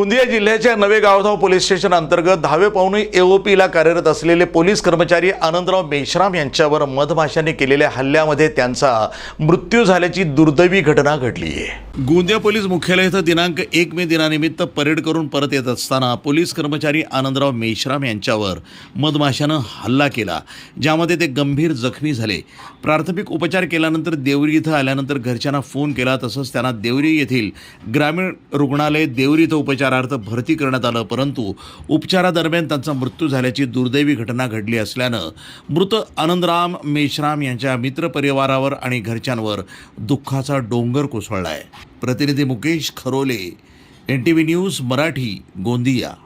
गोंदिया जिल्ह्याच्या नवे गावधाव police station अंतर्गत दहावे पाहुणे एओपीला कार्यरत असलेले पोलीस कर्मचारी आनंदराव मेश्राम यांच्यावर मधमाशाने केलेल्या हल्ल्यामध्ये त्यांचा मृत्यू झाल्याची दुर्दैवी घटना घडली आहे. गोंदिया पोलीस मुख्यालय इथं दिनांक एक मे दिनानिमित्त परेड करून परत येत असताना पोलीस कर्मचारी आनंदराव मेश्राम यांच्यावर मधमाशानं हल्ला केला ज्यामध्ये ते गंभीर जखमी झाले. प्राथमिक उपचार केल्यानंतर देवरी इथं आल्यानंतर घरच्यांना फोन केला तसंच त्यांना देवरी येथील ग्रामीण रुग्णालय देवरी इथं उपचारार्थ भरती करण्यात आलं परंतु उपचारादरम्यान त्यांचा मृत्यू झाल्याची दुर्दैवी घटना घडली असल्यानं मृत आनंदराम मेश्राम यांच्या मित्रपरिवारावर आणि घरच्यांवर दुःखाचा डोंगर कोसळला आहे प्रतिनिधी Mukesh Kharole N T V news Marathi Gondia.